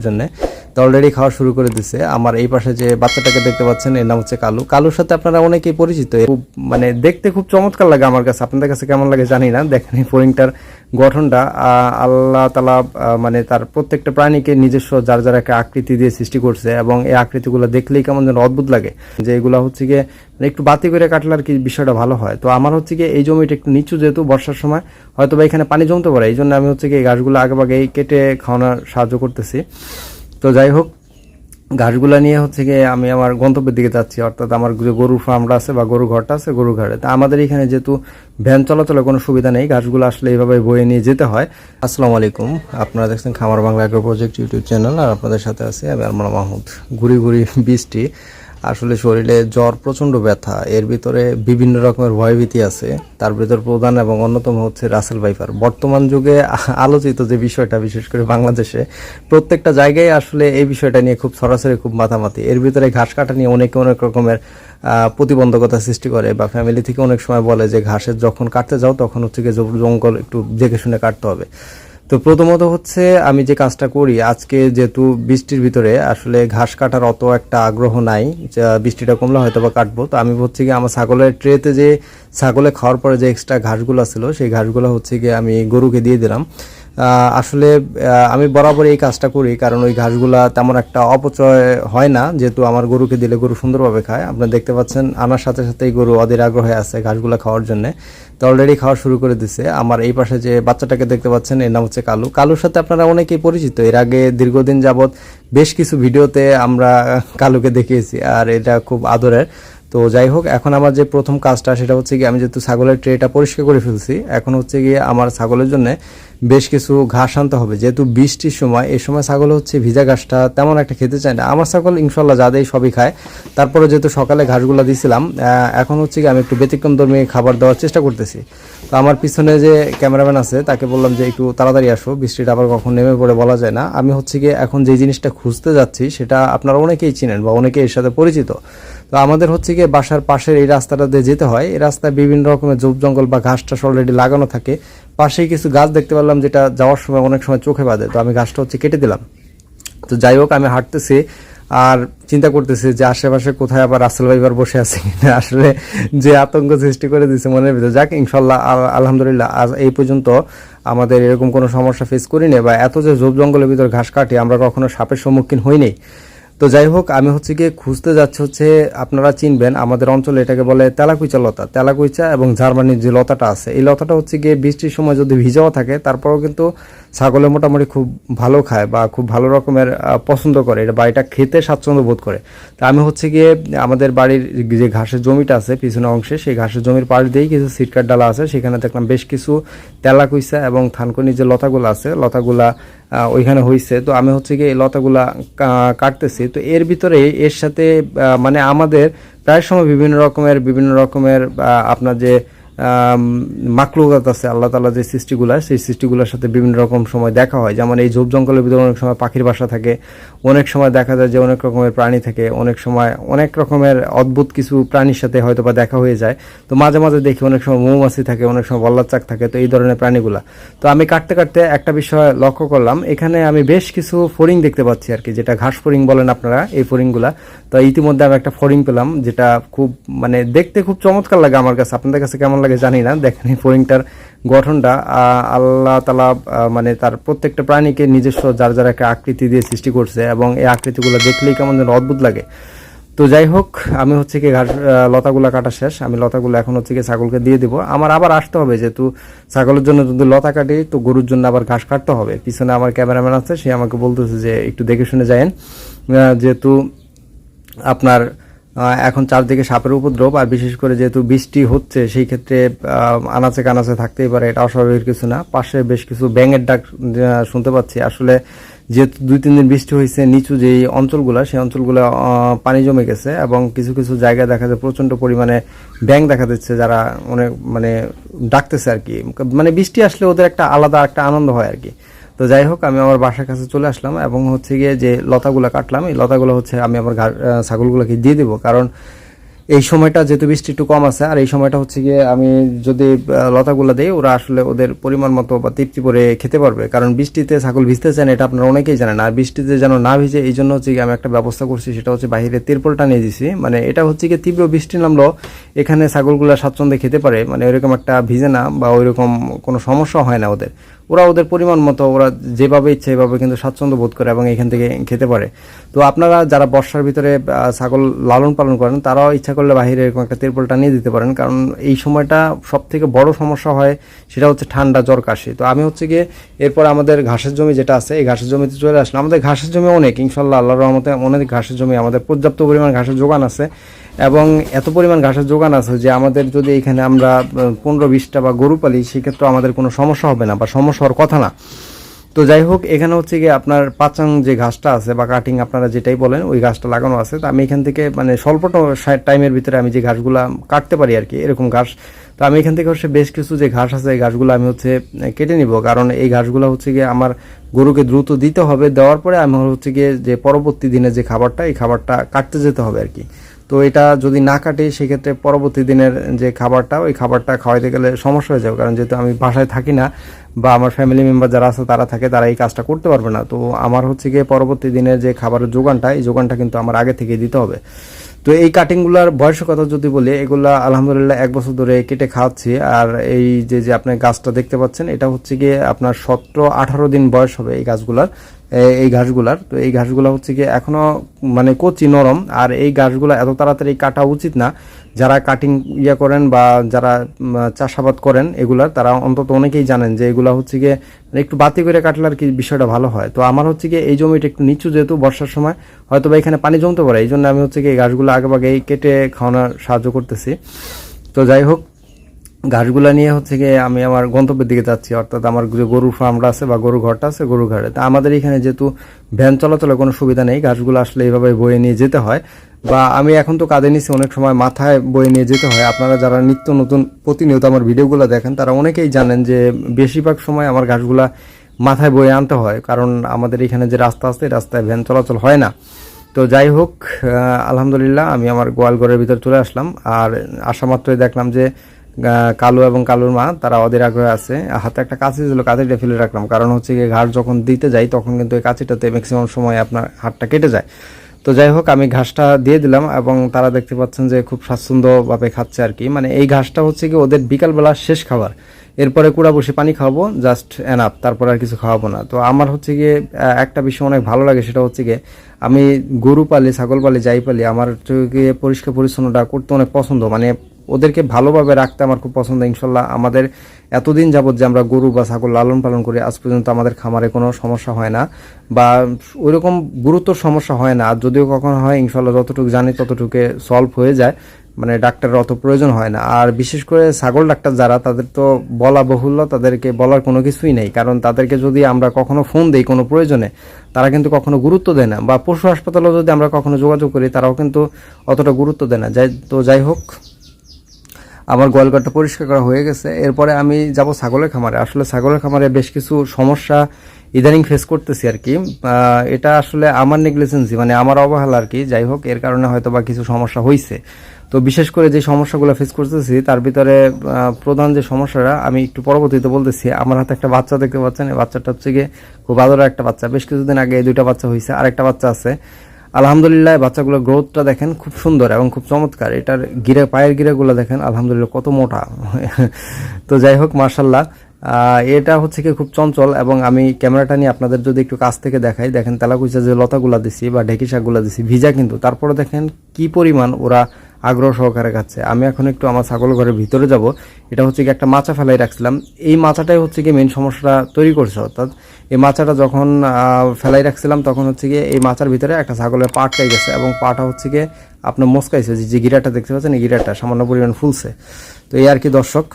জন্য তো অলরেডি খাওয়া শুরু করে দিছে। আমার এই পাশে যে বাচ্চাটাকে দেখতে পাচ্ছেন, এর নাম হচ্ছে কালু। কালুর সাথে আপনারা অনেকেই পরিচিত। খুব মানে দেখতে খুব চমৎকার লাগে আমার কাছে। আপনাদের কাছে কেমন লাগে জানি না। দেখেন এই ফড়িংটার গঠনটা। আল্লাহ তালা মানে তার প্রত্যেকটা প্রাণীকে নিজস্ব যার যার একটা আকৃতি দিয়ে সৃষ্টি করছে এবং এই আকৃতিগুলো দেখলেই কেমন যেন অদ্ভুত লাগে। যে এগুলো হচ্ছে গিয়ে মানে একটু বাতি করে কাটলে আর কি বিষয়টা ভালো হয়। তো আমার হচ্ছে গিয়ে এই জমিটা একটু নিচু যেহেতু বর্ষার সময় হয়তো বা এখানে পানি জমতে পারে। এই জন্য আমি হচ্ছে এই গাছগুলো আগে আগেই কেটে খাওয়ানোর সাহায্য করতেছি। তো যাই হোক, ঘাসগুলো নিয়ে হচ্ছে গিয়ে আমি আমার গন্তব্যের দিকে যাচ্ছি, অর্থাৎ আমার যে গরুর ফার্মটা আছে বা গরু ঘরটা আছে গরু ঘরে তা আমাদের এখানে যেহেতু ভ্যান চলাচলের কোনো সুবিধা নেই, ঘাসগুলো আসলে এইভাবে বয়ে নিয়ে যেতে হয়। আসসালামু আলাইকুম। আপনারা দেখছেন Khamar Bangla project YouTube channel আর আপনাদের সাথে আছে আমি আলমানা মাহমুদ। ঘুরি ঘুরি বৃষ্টি। আসলে শরীরে জ্বর, প্রচণ্ড ব্যথা, এর ভিতরে বিভিন্ন রকমের ভয়ভীতি আছে। তার ভিতর প্রধান এবং অন্যতম হচ্ছে রাসেল ভাইপার বর্তমান যুগে আলোচিত যে বিষয়টা, বিশেষ করে বাংলাদেশে, প্রত্যেকটা জায়গায় আসলে এই বিষয়টা নিয়ে খুব সরাসরি খুব মাথামাতি এর ভিতরে ঘাস কাটা নিয়ে অনেকে অনেক রকমের প্রতিবন্ধকতা সৃষ্টি করে বা ফ্যামিলি থেকে অনেক সময় বলে যে ঘাসের যখন কাটতে যাও, তখন হচ্ছে গিয়ে জঙ্গল একটু দেখে শুনে কাটতে হবে। তো প্রথমত হচ্ছে আমি যে কাজটা করি, আজকে যেহেতু বৃষ্টির ভিতরে আসলে ঘাস কাটার অত একটা আগ্রহ নাই বৃষ্টিটা কমলে হয়তো বা কাটবো। তো আমি হচ্ছে গিয়ে আমার ছাগলের ট্রেতে যে ছাগলে খাওয়ার পরে যে এক্সট্রা ঘাসগুলো ছিল, সেই ঘাসগুলো হচ্ছে গিয়ে আমি গরুকে দিয়ে দিলাম। আসলে আমি বরাবর এই কাজটা করি, কারণ ওই ঘাসগুলা তেমন একটা অপচয় হয় না। যেহেতু আমার গরুকে দিলে গরু সুন্দরভাবে খায়। আপনারা দেখতে পাচ্ছেন, আনার সাথে সাথেই গরু অধীর আগ্রহে আছে ঘাসগুলা খাওয়ার জন্য। তো অলরেডি খাওয়া শুরু করে দিছে। আমার এই পাশে যে বাচ্চাটাকে দেখতে পাচ্ছেন, এর নাম হচ্ছে কালু। কালুর সাথে আপনারা অনেকেই পরিচিত। এর আগে দীর্ঘদিন যাবৎ বেশ কিছু ভিডিওতে আমরা কালুকে দেখিয়েছি, আর এটা খুব আদরের। তো যাই হোক, এখন আমার যে প্রথম কাজটা সেটা হচ্ছে কি আমি যেহেতু ছাগলের ট্রেটা পরিষ্কার করে ফেলছি, এখন হচ্ছে গিয়ে আমার ছাগলের জন্য বেশ কিছু ঘাস আনতে হবে। যেহেতু বৃষ্টির সময় এই সময় ছাগল হচ্ছে ভিজা ঘাসটা তেমন একটা খেতে চায় না। আমার ছাগল ইনশাল্লাহ যাদেই সবই খায়। তারপরে যেহেতু সকালে ঘাসগুলো দিছিলাম এখন হচ্ছে কি আমি একটু ব্যতিক্রম ধর্মী খাবার দেওয়ার চেষ্টা করতেছি। তো আমার পিছনে যে ক্যামেরাম্যান আছে, তাকে বললাম যে একটু তাড়াতাড়ি আসো, বৃষ্টিটা আবার কখন নেমে পড়ে বলা যায় না। আমি হচ্ছে গিয়ে এখন যে জিনিসটা খুঁজতে যাচ্ছি, সেটা আপনারা অনেকেই চিনেন বা অনেকেই এর সাথে পরিচিত। তো আমাদের হচ্ছে গিয়ে বাসার পাশের এই রাস্তাটা দিয়ে যেতে হয়। এই রাস্তায় বিভিন্ন রকমের জোপ জঙ্গল বা ঘাস টাস অলরেডি লাগানো থাকে। পাশেই কিছু গাছ দেখতে পারলাম যেটা যাওয়ার সময় অনেক সময় চোখে বাঁধে। তো আমি গাছটা হচ্ছে কেটে দিলাম। তো যাই হোক, আমি হাঁটতেছি আর চিন্তা করতেছি যে আশেপাশে কোথায় আবার রাসেল ভাইবার বসে আছে কিনা। আসলে যে আতঙ্ক সৃষ্টি করে দিচ্ছে মনের ভিতরে। যাক ইনশাল্লাহ আল- আলহামদুলিল্লাহ, আজ এই পর্যন্ত আমাদের এরকম কোনো সমস্যা ফেস করিনি বা এত যে ঝোপ জঙ্গলের ভিতর ঘাস কাটি আমরা কখনো সাপের সম্মুখীন হইনি। তো যাই হোক, আমি হচ্ছে গিয়ে খুঁজতে যাচ্ছি হচ্ছে, আপনারা চিনবেন, আমাদের অঞ্চলে এটাকে বলে তেলাকুইচা লতা। তেলাকুইচা এবং জার্মানির যে লতাটা আছে, এই লতাটা হচ্ছে গিয়ে বৃষ্টির সময় যদি ভিজাও থাকে, তারপরেও কিন্তু ছাগলে মোটামুটি খুব ভালো খায় বা খুব ভালো রকমের পছন্দ করে। এটা বা এটা খেতে স্বাচ্ছন্দ্য বোধ করে। তা আমি হচ্ছে গিয়ে, আমাদের বাড়ির যে ঘাসের জমিটা আছে পিছনে অংশে, সেই ঘাসের জমির পাশ দিয়েই কিছু সিটকাট ডালা আছে। সেখানে দেখলাম বেশ কিছু তেলাকুইচা এবং থানকুনি যে লতাগুলো আছে, লতাগুলা ওইখানে হয়েছে তো আমি হচ্ছে গিয়ে এই লতাগুলা কাটতেছি। তো এর ভিতরে এর সাথে মানে আমাদের প্রায় সময় বিভিন্ন রকমের বিভিন্ন রকমের আপনার যে মাকলুকাত আছে, আল্লাহ তালা যে সৃষ্টিগুলা, সেই সৃষ্টিগুলোর সাথে বিভিন্ন রকম সময় দেখা হয়। যেমন এই ঝোপ জঙ্গলের ভিতরে অনেক সময় পাখির বাসা থাকে, অনেক সময় দেখা যায় যে অনেক রকমের প্রাণী থাকে, অনেক সময় অনেক রকমের অদ্ভুত কিছু প্রাণীর সাথে হয়তো বা দেখা হয়ে যায়। তো মাঝে মাঝে দেখি অনেক সময় মৌমাছি থাকে, অনেক সময় বল্লার চাক থাকে, তো এই ধরনের প্রাণীগুলা। তো আমি কাটতে কাটতে একটা বিষয় লক্ষ্য করলাম, এখানে আমি বেশ কিছু ফড়িং দেখতে পাচ্ছি আর কি, যেটা ঘাস ফড়িং বলেন আপনারা এই ফড়িংগুলা। তো ইতিমধ্যে আমি একটা ফড়িং পেলাম, যেটা খুব মানে দেখতে খুব চমৎকার লাগে আমার কাছে। আপনাদের কাছে কেমন লাগে? জানি না। দেখেন এই ফড়িংটার গঠনটা আল্লাহ তালা মানে তার প্রত্যেকটা প্রাণীকে নিজস্ব যার যার একটা আকৃতি দিয়ে সৃষ্টি করছে এবং এই আকৃতিগুলো দেখলেই কেমন যেন অদ্ভুত লাগে। তো যাই হোক, আমি হচ্ছে কি ঘাস লতাগুলা কাটা শেষ। আমি লতাগুলো এখন হচ্ছে কি ছাগলকে দিয়ে দিব। আমার আবার আসতে হবে যেহেতু ছাগলের জন্য যদি লতা কাটি, তো গরুর জন্য আবার ঘাস কাটতে হবে। পিছনে আমার ক্যামেরাম্যান আছে, সে আমাকে বলতেছে যে একটু দেখে শুনে যায়েন। যেহেতু আপনার এখন চারদিকে সাপের উপদ্রব, আর বিশেষ করে যেহেতু বৃষ্টি হচ্ছে, সেই ক্ষেত্রে আনাচে কানাচে থাকতেই পারে, এটা অস্বাভাবিক কিছু না। পাশে বেশ কিছু ব্যাঙের ডাক শুনতে পাচ্ছি। আসলে যেহেতু দুই, তিন দিন বৃষ্টি হয়েছে, নিচু যেই অঞ্চলগুলো, সেই অঞ্চলগুলো পানি জমে গেছে, এবং কিছু কিছু জায়গায় দেখা যায় প্রচণ্ড পরিমাণে ব্যাঙ দেখা দিচ্ছে, যারা অনেক মানে ডাকতেছে আর কি। মানে বৃষ্টি আসলে ওদের একটা আলাদা একটা আনন্দ হয় আর কি। তো যাই হোক আমি আমার বাসার কাছে চলে আসলাম এবং হচ্ছে গিয়ে যে লতাগুলো কাটলাম, এই লতাগুলো হচ্ছে আমি আমার ছাগলগুলোকে দিয়ে দেবো। কারণ এই সময়টা যেহেতু বৃষ্টি একটু কম আছে, আর এই সময়টা হচ্ছে গিয়ে আমি যদি লতাগুলো দিই, ওরা আসলে ওদের পরিমাণ মতো বা তৃপ্তি করে খেতে পারবে। কারণ বৃষ্টিতে ছাগল ভিজতে চান এটা আপনারা অনেকেই জানেন। আর বৃষ্টিতে যেন না ভিজে, এই জন্য হচ্ছে গিয়ে আমি একটা ব্যবস্থা করছি, সেটা হচ্ছে বাইরে তিরপলটা নিয়ে দিছি। মানে এটা হচ্ছে গিয়ে তীব্র বৃষ্টি নামলো এখানে ছাগলগুলা স্বাচ্ছন্দ্যে খেতে পারে। মানে ওইরকম একটা ভিজে না বা ওইরকম কোনো সমস্যা হয় না ওদের। ওরা ওদের পরিমাণ মতো, ওরা যেভাবে ইচ্ছে এভাবে কিন্তু স্বাচ্ছন্দ্য বোধ করে এবং এখান থেকে খেতে পারে। তো আপনারা যারা বর্ষার ভিতরে ছাগল লালন পালন করেন, তারাও ইচ্ছা করলে বাইরে এরকম একটা তিরপলটা নিয়ে দিতে পারেন। কারণ এই সময়টা সব থেকে বড় সমস্যা হয়, সেটা হচ্ছে ঠান্ডা, জ্বর, কাশি। তো আমি হচ্ছে গিয়ে এরপর আমাদের ঘাসের জমি যেটা আছে, এই ঘাসের জমিতে চলে আসলাম। আমাদের ঘাসের জমি অনেক, ইনশাল্লাহ, আল্লাহর রহমতে অনেক ঘাসের জমি, আমাদের পর্যাপ্ত পরিমাণ ঘাসের যোগান আছে। এবং এত পরিমাণ ঘাসের যোগান আছে যে আমাদের যদি এখানে আমরা পনেরো বিশটা বা গরু পালি, সেক্ষেত্রে আমাদের কোনো সমস্যা হবে না বা সমস্যা হওয়ার কথা না। তো যাই হোক, এখানে হচ্ছে গিয়ে আপনার পাচাং যে ঘাসটা আছে বা কাটিং আপনারা যেটাই বলেন, ওই ঘাসটা লাগানো আছে। তো আমি এখান থেকে মানে স্বল্প টাইমের ভিতরে আমি যে ঘাসগুলা কাটতে পারি আর কি, এরকম ঘাস। তো আমি এখান থেকে হচ্ছে বেশ কিছু যে ঘাস আছে, এই ঘাসগুলো আমি হচ্ছে কেটে নিব। কারণ এই ঘাসগুলো হচ্ছে গিয়ে আমার গরুকে দ্রুত দিতে হবে। দেওয়ার পরে আমার হচ্ছে গিয়ে যে পরবর্তী দিনে যে খাবারটা, এই খাবারটা কাটতে যেতে হবে আর কি। তো এটা যদি না কাটে, সেক্ষেত্রে পরবর্তী দিনের যে খাবারটা, ওই খাবারটা খাওয়াইতে গেলে সমস্যা হয়ে যাবে। কারণ যেহেতু আমি বাসায় থাকি না বা আমার ফ্যামিলি মেম্বার যারা আছে, তারা থাকে, তারা এই কাজটা করতে পারবে না। তো আমার হচ্ছে গিয়ে পরবর্তী দিনের যে খাবারের যোগানটা, এই যোগানটা কিন্তু আমার আগে থেকে দিতে হবে। তো এই কাটিংগুলোর বয়সের কথা যদি বলি, এগুলা আলহামদুলিল্লাহ এক বছর ধরে কেটে খাওয়াচ্ছি। আর এই যে যে আপনি গাছটা দেখতে পাচ্ছেন, এটা হচ্ছে গিয়ে আপনার সতেরো আঠারো দিন বয়স হবে এই গাছগুলার। এই ঘাসগুলার। তো এই ঘাসগুলা হচ্ছে কি এখনও মানে কচি নরম, আর এই ঘাসগুলা এত তাড়াতাড়ি কাটা উচিত না। যারা কাটিং ইয়ে করেন বা যারা চাষাবাদ করেন, এগুলার তারা অন্তত অনেকেই জানেন যে এগুলা হচ্ছে গিয়ে মানে একটু বাতি করে কাটলে আর কি বিষয়টা ভালো হয়। তো আমার হচ্ছে গিয়ে এই জমিটা একটু নিচু যেহেতু বর্ষার সময় হয়তো বা এখানে পানি জমতে পারে এই জন্য আমি হচ্ছে কি এই ঘাসগুলো আগে ভাগেই কেটে খাওয়ানোর সাহায্য করতেছি। তো যাই হোক ঘাসগুলা নিয়ে হচ্ছে গিয়ে আমি আমার গন্তব্যের দিকে যাচ্ছি, অর্থাৎ আমার যে গরুর ফার্মটা আছে বা গরু ঘরটা আছে গরুর ঘরে তা আমাদের এখানে যেহেতু ভ্যান চলাচলের কোনো সুবিধা নেই ঘাসগুলো আসলে এইভাবে বয়ে নিয়ে যেতে হয়। বা আমি এখন তো কাঁধে নিচ্ছি অনেক সময় মাথায় বয়ে নিয়ে যেতে হয়। আপনারা যারা নিত্য নতুন প্রতিনিয়ত আমার ভিডিওগুলো দেখেন, তারা অনেকেই জানেন যে বেশিরভাগ সময় আমার ঘাসগুলা মাথায় বয়ে আনতে হয়, কারণ আমাদের এখানে যে রাস্তা আছে রাস্তায় ভ্যান চলাচল হয় না। তো যাই হোক আলহামদুলিল্লাহ, আমি আমার গোয়াল ঘরের ভিতর চলে আসলাম। আর আসা মাত্রই দেখলাম যে কালু এবং কালুর মা, তারা ওদের আগ্রহে আছে। হাতে একটা কাঁচি ছিল, কাঁচিটা ফেলে রাখলাম। কারণ হচ্ছে গিয়ে ঘাস যখন দিতে যাই, তখন কিন্তু এই কাঁচিটাতে ম্যাক্সিমাম সময় আপনার হাতটা কেটে যায়। তো যাই হোক, আমি ঘাসটা দিয়ে দিলাম এবং তারা দেখতে পাচ্ছেন যে খুব স্বাচ্ছন্দ্যভাবে খাচ্ছে আর কি। মানে এই ঘাসটা হচ্ছে কি ওদের বিকালবেলা শেষ খাবার। এরপরে কুড়া বসে পানি খাওয়াবো জাস্ট এনাফ তারপর আর কিছু খাওয়াবো না। তো আমার হচ্ছে গিয়ে একটা বিষয় অনেক ভালো লাগে, সেটা হচ্ছে গিয়ে আমি গরু পালি, ছাগল পালি যাই পালি, আমার হচ্ছে গিয়ে পরিষ্কার পরিচ্ছন্নতা করতে অনেক পছন্দ। মানে ওদেরকে ভালোভাবে রাখতে আমার খুব পছন্দ, ইনশাল্লাহ। আমাদের এতদিন যাবত যে আমরা গরু বা ছাগল লালন পালন করি, আজ পর্যন্ত আমাদের খামারে কোনো সমস্যা হয় না। বা ওইরকম গুরুতর সমস্যা হয় না। আর যদিও কখনো হয়, ইনশাল্লাহ যতটুকু জানি ততটুকু সলভ হয়ে যায়। মানে ডাক্তারের অত প্রয়োজন হয় না। আর বিশেষ করে ছাগল ডাক্তার যারা, তাদের তো বলা বহুল্য তাদেরকে বলার কোনো কিছুই নেই। কারণ তাদেরকে যদি আমরা কখনো ফোন দিই কোনো প্রয়োজনে, তারা কিন্তু কখনো গুরুত্ব দেয় না। বা পশু হাসপাতালেও যদি আমরা কখনো যোগাযোগ করি, তারাও কিন্তু অতটা গুরুত্ব দেয় না। যাই তো যাই হোক। আমার গোয়ালঘরটা পরিষ্কার করা হয়ে গেছে। এরপরে আমি যাব ছাগলের খামারে। আসলে ছাগলের খামারে বেশ কিছু সমস্যা ইদানিং ফেস করতেছি আর কি। এটা আসলে আমার নেগলিজেন্সি মানে আমার অবহেলা আর কি। যাই হোক, এর কারণে হয়তো বা কিছু সমস্যা হয়েছে তো বিশেষ করে যে সমস্যাগুলো ফেস করতেছি, তার ভিতরে প্রধান যে সমস্যাটা, আমি একটু পরবর্তীতে বলতেছি, আমার হাতে একটা বাচ্চা দেখতে পাচ্ছেন। এই বাচ্চাটা হচ্ছে গিয়ে খুব আদরের একটা বাচ্চা। বেশ কিছুদিন আগে এই দুইটা বাচ্চা হয়েছে আরেকটা বাচ্চা আছে। আলহামদুলিল্লাহ, বাচ্চাগুলোর গ্রোথটা দেখেন খুব সুন্দর এবং খুব চমৎকার। এটার গিরে, পায়ের গিরেগুলো দেখেন, আলহামদুলিল্লাহ, কত মোটা। তো যাই হোক মার্শাল্লাহ এটা হচ্ছে কি খুব চঞ্চল এবং আমি ক্যামেরাটা নিয়ে আপনাদের যদি একটু কাছ থেকে দেখাই, দেখেন তেলাকুচা যে লতাগুলা দিছি বা ঢেকি শাকগুলা দিছি, ভিজা কিন্তু। তারপরে দেখেন কি পরিমাণ ওরা আগ্রহ সহকারে খাচ্ছে। আমি এখন একটু আমার ছাগল ঘরের ভিতরে যাব। এটা হচ্ছে কি একটা মাছা ফেলাই রাখছিলাম। এই মাছাটাই হচ্ছে কি মেন সমস্যাটা তৈরি করছে, অর্থাৎ এই মাছাটা যখন ফেলাই রাখছিলাম, তখন হচ্ছে গিয়ে এই মাছার ভিতরে একটা ছাগলের পাটটাই গেছে এবং পাটা হচ্ছে গিয়ে আপনার মস্কাইছে। যে গিরাটা দেখতে পাচ্ছেন, এই গিরাটা সামান্য পরিমাণ ফুলছে। তো এই আর কি দর্শক